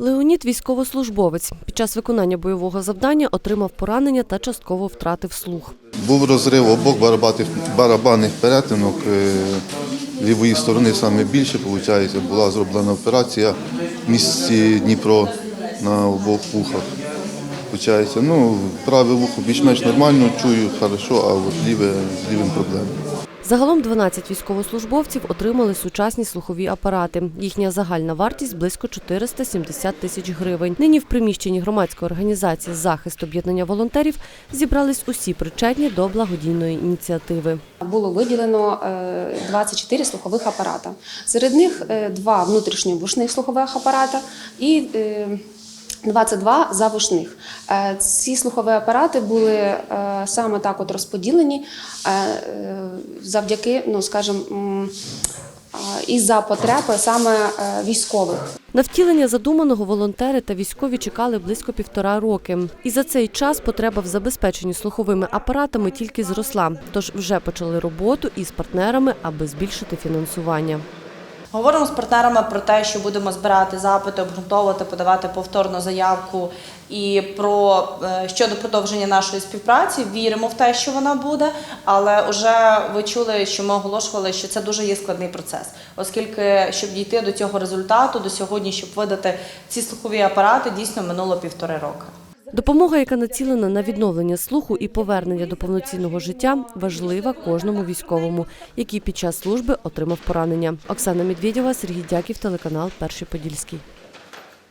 Леонід військовослужбовець. Під час виконання бойового завдання отримав поранення та частково втратив слух. Був розрив обох барабанних перетинок е, лівої сторони саме більше, виходить, була зроблена операція в місті Дніпро на обох вухах. Ну, праве вухо більш-менш нормально, чую хорошо, а от ліве з лівим проблеми. Загалом 12 військовослужбовців отримали сучасні слухові апарати. Їхня загальна вартість близько 470 тисяч гривень. Нині в приміщенні громадської організації захист об'єднання волонтерів зібрались усі причетні до благодійної ініціативи. Було виділено е, 24 слухових апарата. Серед них е, два внутрішньовушних слухових апарата і е, 22 завушних. Е, Ці слухові апарати були е, саме так от розподілені е, завдяки, ну скажімо, і за потреби саме військових. На втілення задуманого волонтери та військові чекали близько півтора роки. І за цей час потреба в забезпеченні слуховими апаратами тільки зросла. Тож вже почали роботу із партнерами, аби збільшити фінансування. Говоримо з партнерами про те, що будемо збирати запити, обґрунтовувати, подавати повторну заявку і про е, щодо продовження нашої співпраці. Віримо в те, що вона буде, але вже ви чули, що ми оголошували, що це дуже є складний процес, оскільки щоб дійти до цього результату, до сьогодні, щоб видати ці слухові апарати, дійсно минуло півтори роки. Допомога, яка націлена на відновлення слуху і повернення до повноцінного життя, важлива кожному військовому, який під час служби отримав поранення. Оксана Медведєва, Сергій Дяків, телеканал Перший Подільський.